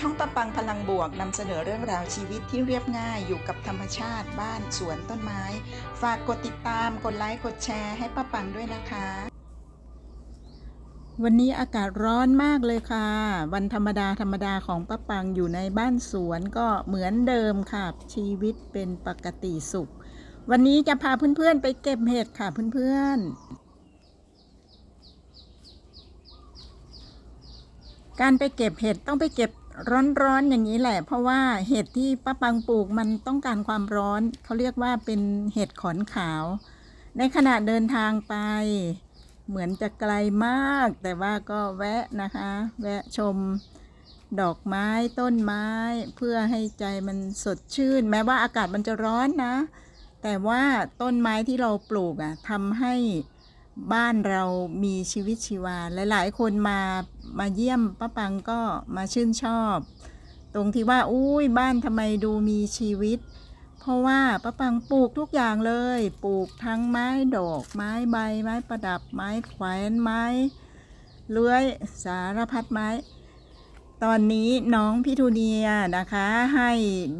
ช่องประปังพลังบวกนำเสนอเรื่องราวชีวิตที่เรียบง่ายอยู่กับธรรมชาติ บ้านสวนต้นไม้ ฝากกดติดตาม กดไลค์ กดแชร์ให้ป้าปังด้วยนะคะ วันนี้อากาศร้อนมากเลยค่ะ วันธรรมดาธรรมดาของป้าปังอยู่ในบ้านสวนก็เหมือนเดิมค่ะ ชีวิตเป็นปกติสุข วันนี้จะพาเพื่อนๆไปเก็บเห็ดค่ะเพื่อนๆการไปเก็บเห็ดต้องไปเก็บ ร้อนๆอย่างนี้แหละ เพราะว่าเห็ดที่ป้าปังปลูกมันต้องการความร้อน เขาเรียกว่าเป็นเห็ดขอนขาว ในขณะเดินทางไป เหมือนจะไกลมาก แต่ว่าก็แวะนะคะ แวะชมดอกไม้ต้นไม้ เพื่อให้ใจมันสดชื่น แม้ว่าอากาศมันจะร้อนนะ แต่ว่าต้นไม้ที่เราปลูกอะทำให้ บ้านเรามีชีวิตชีวา หลาย ๆ คนมามาเยี่ยมป้าปังก็มาชื่นชอบ ตรงที่ว่าอุ้ยบ้านทำไมดูมีชีวิต เพราะว่าป้าปังปลูกทุกอย่างเลย ปลูกทั้งไม้ดอก ไม้ใบ ไม้ประดับ ไม้แขวนไม้เลื้อยสารพัดไม้ ตอนนี้น้องพิทูเนียนะคะ ให้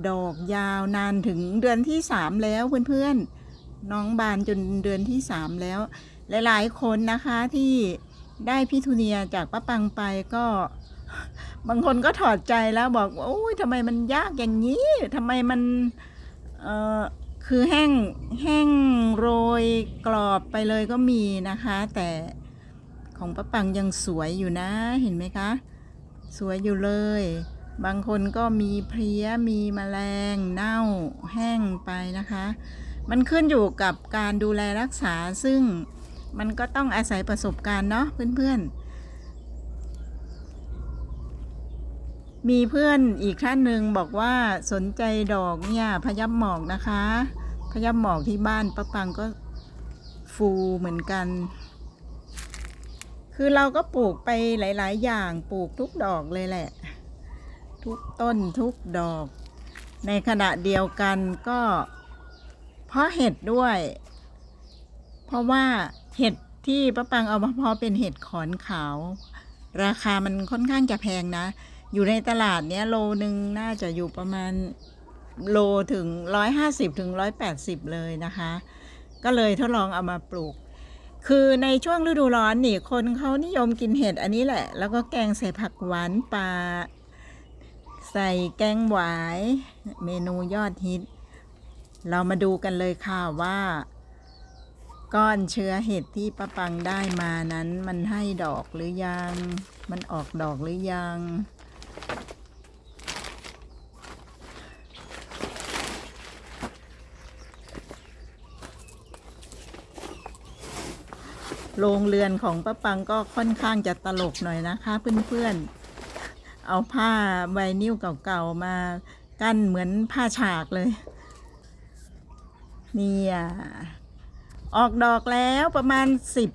ดอกยาวนานถึงเดือนที่สามแล้วเพื่อนๆน้องบานจนเดือนที่สามแล้ว หลาย ๆ คนนะคะที่ได้พิทูเนียจากป้าปังไปก็ บางคนก็ถอดใจแล้วบอกว่าโอ้ยทำไมมันยากอย่างนี้ทำไมมันเออคือแห้งแห้งโรยกรอบไปเลยก็มีนะคะ แต่ของป้าปังยังสวยอยู่นะเห็นไหมคะ สวยอยู่เลย บางคนก็มีเพลี้ยมีแมลงเน่าแห้งไปนะคะ มันขึ้นอยู่กับการดูแลรักษาซึ่ง มันก็ต้องอาศัยประสบการณ์เนาะเพื่อนๆ มีเพื่อนอีกท่านหนึ่งบอกว่าสนใจดอกเนี่ยพยับหมอกนะคะ พยับหมอกที่บ้านป้าปังก็ฟูเหมือนกัน คือเราก็ปลูกไปหลาย ๆ อย่างปลูกทุกดอกเลยแหละ ทุกต้นทุกดอก ในขณะเดียวกันก็เพราะเห็ดด้วย เพราะว่า เห็ดที่ป้าปังเอามาเพาะเป็นเห็ดขอนขาว ราคามันค่อนข้างจะแพงนะ อยู่ในตลาดเนี้ยโลหนึ่งน่าจะอยู่ประมาณโลถึงร้อยห้าสิบถึงร้อยแปดสิบเลยนะคะ ก็เลยทดลองเอามาปลูก คือในช่วงฤดูร้อนนี่คนเขานิยมกินเห็ดอันนี้แหละ แล้วก็แกงใส่ผักหวานปลาใส่แกงหวาย เมนูยอดฮิต เรามาดูกันเลยค่ะว่า ก้อนเชื้อเห็ดที่ป้าปังได้มานั้น มันให้ดอกหรือยัง มันออกดอกหรือยัง โรงเรือนของป้าปังก็ค่อนข้างจะตลกหน่อยนะคะเพื่อนๆ เอาผ้าไวนิ้วเก่าๆมากั้นเหมือนผ้าฉากเลยเนี่ย ออกดอกแล้วประมาณสิบ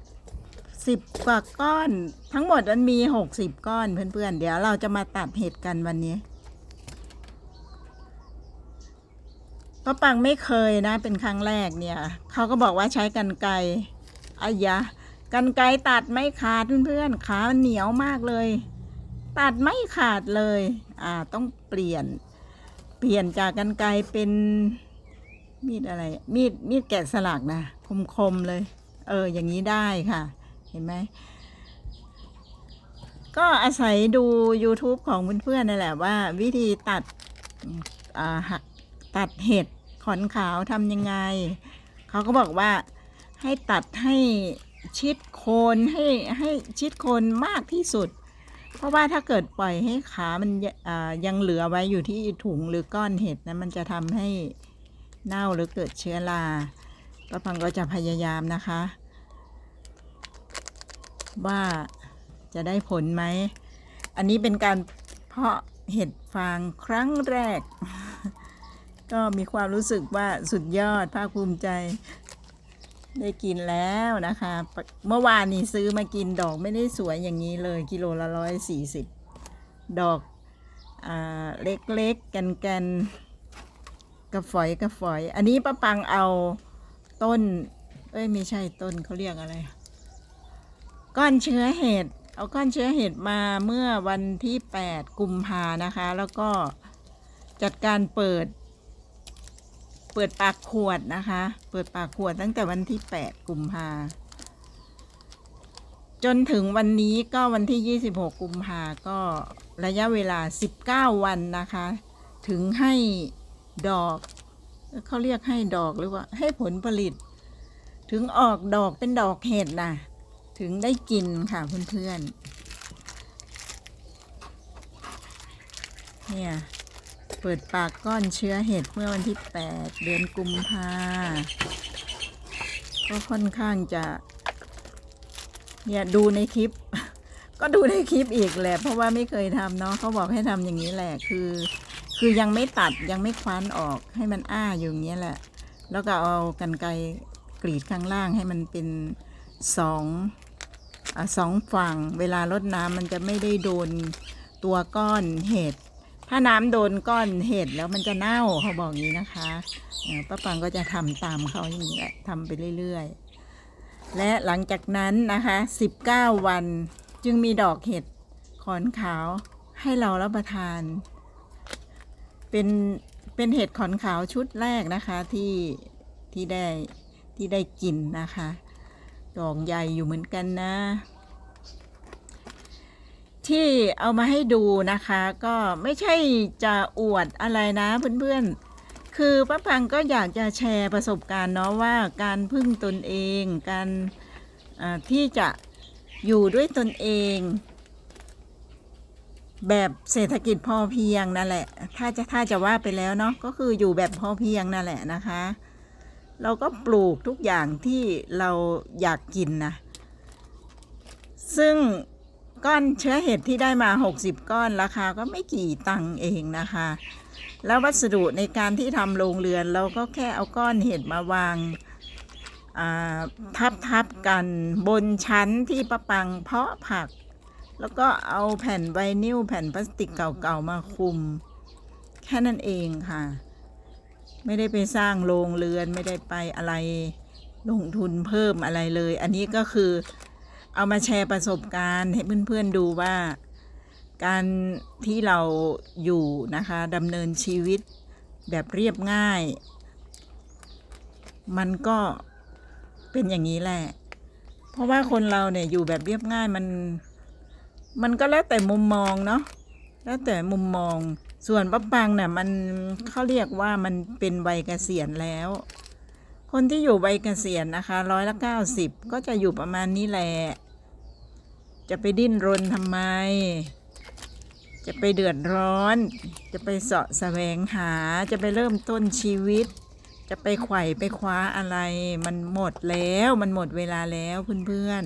สิบกว่าก้อน ทั้งหมดมันมีหกสิบก้อนเพื่อนๆ เดี๋ยวเราจะมาตัดเห็ดกันวันนี้ป้าปังไม่เคยนะ เป็นครั้งแรกเนี่ย เขาก็บอกว่าใช้กันไกรอายะกันไกรตัดไม่ขาดเพื่อนๆขามันเหนียวมากเลย ตัดไม่ขาดเลย อ่าต้องเปลี่ยน เปลี่ยนจากกันไกรเป็น มีดอะไร มีดมีดแกะสลักนะคมๆเลย เออ อย่างนี้ได้ค่ะ เห็นไหมก็อาศัยดู YouTube ของเพื่อนๆนั่นแหละว่า วิธีตัดอ่าหักตัดเห็ดขอนขาวทำยังไง เขาก็บอกว่าให้ตัดให้ชิดโคนให้ให้ชิดโคนมากที่สุด เพราะว่าถ้าเกิดปล่อยให้ขามันยอ่ายังเหลือไว้อยู่ที่ถุงหรือก้อนเห็ดนะมันจะทำให้ เน่าหรือเกิดเชื้อราป้าพังก็จะพยายามนะคะ ว่าจะได้ผลไหม อันนี้เป็นการเพาะเห็ดฟางครั้งแรก ก็มีความรู้สึกว่าสุดยอดภาคภูมิใจ ได้กินแล้วนะคะ เมื่อวานนี้ซื้อมากินดอกไม่ได้สวยอย่างนี้เลยกิโลละร้อยสี่สิบดอกอเล็กๆแกนๆ กระฝอยกระฝอย อันนี้ป้าปังเอาต้น เอ้ยไม่ใช่ต้นเขาเรียกอะไร ก้อนเชื้อเห็ด เอาก้อนเชื้อเห็ดมาเมื่อวันที่ 8 กุมภานะคะ แล้วก็จัดการเปิด เปิดปากขวดนะคะ เปิดปากขวดตั้งแต่วันที่ 8 กุมภาจนถึงวันนี้ก็วันที่ 26 กุมภาก็ระยะเวลา 19 วันนะคะ ถึงให้ ดอก เขาเรียกให้ดอกหรือว่า ให้ผลผลิต ถึงออกดอกเป็นดอกเห็ดนะถึงได้กินค่ะเพื่อนๆ เนี่ย เปิดปากก้อนเชื้อเห็ดเมื่อวันที่ 8 เดือนกุมภาก็ค่อนข้างจะ เนี่ยดูในคลิป ก็ดูในคลิปอีกแหละเพราะว่าไม่เคยทำเนาะเขาบอกให้ทำอย่างนี้แหละคือ คือยังไม่ตัดยังไม่คว้านออกให้มันอ้าอยู่อย่างนี้ยแหละ แล้วก็เอากันไกรกรีดข้างล่างให้มันเป็นสองอสองฝั่ง เวลารดน้ำมันจะไม่ได้โดนตัวก้อนเห็ดถ้าน้ำโดนก้อนเห็ดแล้วมันจะเน่าเขาบอกงี้นะคะป้าปังก็จะทำตามเขาอย่างนี้แหละทำไปเรื่อย ๆ และหลังจากนั้นนะคะ 19 วัน จึงมีดอกเห็ดขอนขาวให้เรารับประทาน เป็นเป็นเห็ดขอนขาวชุดแรกนะคะที่ที่ได้ที่ได้กินนะคะ ดอกใหญ่อยู่เหมือนกันนะ ที่เอามาให้ดูนะคะ ก็ไม่ใช่จะอวดอะไรนะเพื่อนๆ คือป้าพังก็อยากจะแชร์ประสบการณ์เนาะว่าการพึ่งตนเอง การที่จะ อยู่ด้วยตนเอง แบบเศรษฐกิจพอเพียงนั่นแหละ ถ้าจะถ้าจะว่าไปแล้วเนาะก็คืออยู่แบบพอเพียงนั่นแหละนะคะ เราก็ปลูกทุกอย่างที่เราอยากกินนะซึ่งก้อนเชื้อเห็ดที่ได้มา 60 ก้อนราคาก็ไม่กี่ตังค์เองนะคะ แล้ววัสดุในการที่ทำโรงเรือนเราก็แค่เอาก้อนเห็ดมาวาง ทับทับกันบนชั้นที่ประปังเพาะผัก แล้วก็เอาแผ่นไวนิลแผ่นพลาสติกเก่าๆมาคุม แค่นั้นเองค่ะ ไม่ได้ไปสร้างโรงเรือนไม่ได้ไปอะไรลงทุนเพิ่มอะไรเลย อันนี้ก็คือเอามาแชร์ประสบการณ์ให้เพื่อนๆดูว่าการที่เราอยู่นะคะดำเนินชีวิตแบบเรียบง่าย มันก็ เป็นอย่างนี้แหละ เพราะว่าคนเราเนี่ยอยู่แบบเรียบง่ายมัน มันก็แล้วแต่มุมมองเนาะแล้วแต่มุมมองส่วนป้าปังเนี่ยมันเขาเรียกว่ามันเป็นวัยเกษียณแล้ว คนที่อยู่วัยเกษียณนะคะร้อยละเก้าสิบก็จะอยู่ประมาณนี้แหละ จะไปดิ้นรนทำไม จะไปเดือดร้อน จะไปเสาะแสวงหาจะไปเริ่มต้นชีวิต จะไปไขว่ไปคว้าอะไร มันหมดแล้วมันหมดเวลาแล้วเพื่อน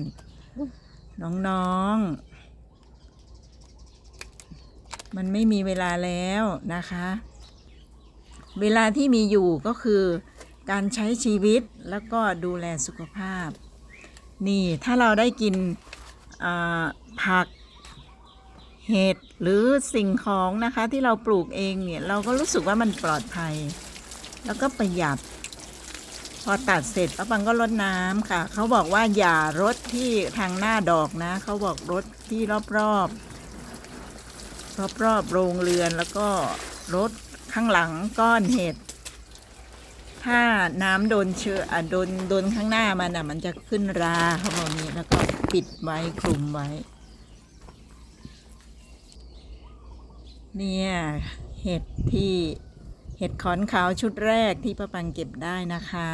ๆ น้องๆ มันไม่มีเวลาแล้วนะคะ เวลาที่มีอยู่ก็คือการใช้ชีวิตแล้วก็ดูแลสุขภาพ นี่ถ้าเราได้กินผักเห็ดหรือสิ่งของนะคะที่เราปลูกเองเนี่ย เราก็รู้สึกว่ามันปลอดภัย แล้วก็ประหยัด พอตัดเสร็จป้าปังก็รดน้ำค่ะ เขาบอกว่าอย่ารดที่ทางหน้าดอกนะ เขาบอกรดที่รอบๆรอบๆโรงเรือนแล้วก็รดข้างหลังก้อนเห็ด ถ้าน้ำโดนเชื้ออะโดนโดนข้างหน้ามันอะ มันจะขึ้นราเขาบอกนี้แล้วก็ปิดไว้คลุมไว้ เนี่ยเห็ดที่ เห็ดขอนขาวชุดแรกที่ป้าปังเก็บได้นะคะ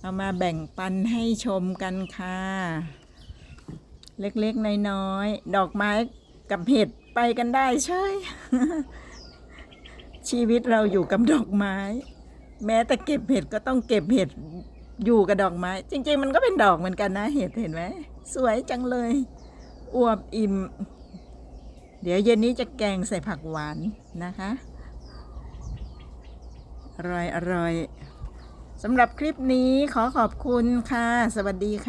เอามาแบ่งปันให้ชมกันค่ะ เล็กๆน้อยๆดอกไม้กับเห็ดไปกันได้ใช่ ชีวิตเราอยู่กับดอกไม้ แม้แต่เก็บเห็ดก็ต้องเก็บเห็ดอยู่กับดอกไม้ จริง ๆ มันก็เป็นดอกเหมือนกันนะเห็ดเห็นไหมสวยจังเลยอวบอิ่ม เดี๋ยวเย็นนี้จะแกงใส่ผักหวานนะคะ อร่อยอร่อยสำหรับคลิปนี้ขอขอบคุณค่ะ สวัสดีค่ะ